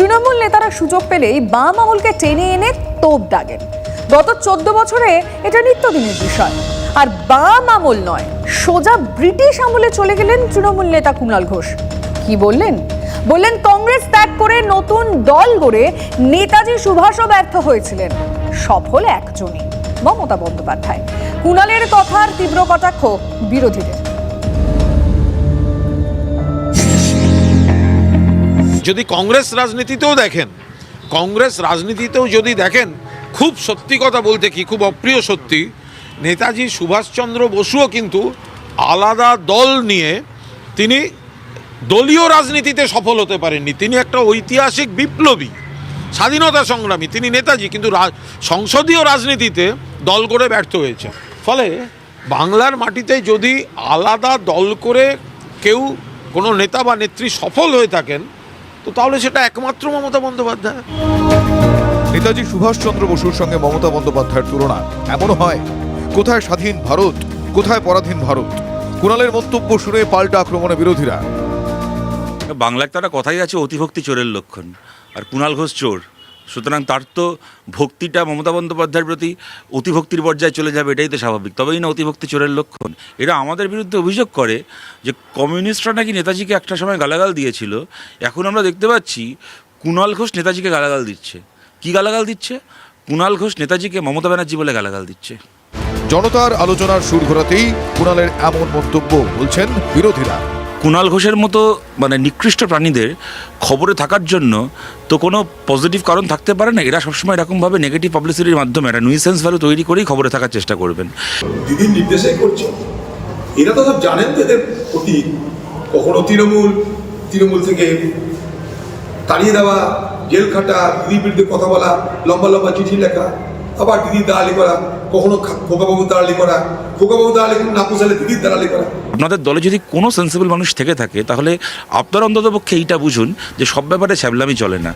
তৃণমূল নেতারা সুযোগ পেলেই বাম আমলকে টেনে এনে তোপ দাগেন। গত চোদ্দ বছরে এটা নিত্যদিনের বিষয়। আর বাম আমল নয়, সোজা ব্রিটিশ আমলে চলে গেলেন তৃণমূল নেতা কুণাল ঘোষ। কি বললেন? বললেন, কংগ্রেস ত্যাগ করে নতুন দল গড়ে নেতাজি সুভাষও ব্যর্থ হয়েছিলেন। সফল একজনই। মমতা বন্দ্যোপাধ্যায়। কুণালের কথার তীব্র কটাক্ষ বিরোধীদের। যদি কংগ্রেস রাজনীতিতেও দেখেন, কংগ্রেস রাজনীতিতেও যদি দেখেন, খুব সত্যি কথা বলতে কি, খুব অপ্রিয় সত্যি, নেতাজি সুভাষচন্দ্র বসুও কিন্তু আলাদা দল নিয়ে তিনি দলীয় রাজনীতিতে সফল হতে পারেননি। তিনি একটা ঐতিহাসিক বিপ্লবী, স্বাধীনতা সংগ্রামী, তিনি নেতাজি, কিন্তু সংসদীয় রাজনীতিতে দল করে ব্যর্থ হয়েছে। ফলে বাংলার মাটিতে যদি আলাদা দল করে কেউ কোনো নেতা বা নেত্রী সফল হয়ে থাকেন তো তাহলে সেটা একমাত্র মমতা বন্দ্যোপাধ্যায়? নেতাজি সুভাষচন্দ্র বসুর সঙ্গে মমতা বন্দ্যোপাধ্যায়ের তুলনা এমনও হয়। কোথায় স্বাধীন ভারত কোথায় পরাধীন ভারত? কুণালের মন্তব্য শুনে পাল্টা আক্রমণে বিরোধীরা। বাংলায় তো একটা কথাই আছে অতিভক্তি চোরের লক্ষণ। আর কুণাল ঘোষ চোর। সুতরাং তার তো ভক্তিটা মমতা বন্দ্যোপাধ্যায়ের প্রতি অতিভক্তির পর্যায়ে চলে যাবে, এটাই তো স্বাভাবিক। তবেই না অতিভক্তি চোরের লক্ষণ। এরা আমাদের বিরুদ্ধে অভিযোগ করে যে কমিউনিস্টরা নাকি নেতাজিকে একটা সময় গালাগাল দিয়েছিল। এখন আমরা দেখতে পাচ্ছি কুণাল ঘোষ নেতাজিকে গালাগাল দিচ্ছে। কি গালাগাল দিচ্ছে? কুণাল ঘোষ নেতাজিকে মমতা ব্যানার্জি বলে গালাগাল দিচ্ছে। জনতার আলোচনার সুর ঘোরাতেই কুণালের এমন মন্তব্য বলছেন বিরোধীরা। কুণাল ঘোষের মতো মানে নিকৃষ্ট প্রাণীদের খবরে থাকার জন্য তো কোনো পজিটিভ কারণ থাকতে পারে না? এরা সবসময় এরকমভাবে নেগেটিভ পাবলিসিটির মাধ্যমে একটা নুইসেন্স ভ্যালু তৈরি করেই খবরে থাকার চেষ্টা করবেন। দিদির নির্দেশে করছে। এরা তো সব জানেন তো এদের অতি কখনো তৃণমূল তৃণমূল থেকে তাড়িয়ে দেওয়া, জেল খাটা, দিদির বিরুদ্ধে কথা বলা, লম্বা লম্বা চিঠি লেখা। আবার দিদির দালালি করা, কখনো খোকাবাবু দালালি করা খোকাবাবু দালালি না পোষালে দিদির দালালি করা। আপনাদের দলে যদি কোনো সেন্সিবল মানুষ থেকে থাকে, তাহলে আপনার অন্ততপক্ষে এইটা বুঝুন যে সব ব্যাপারে ছ্যাবলামি চলে না।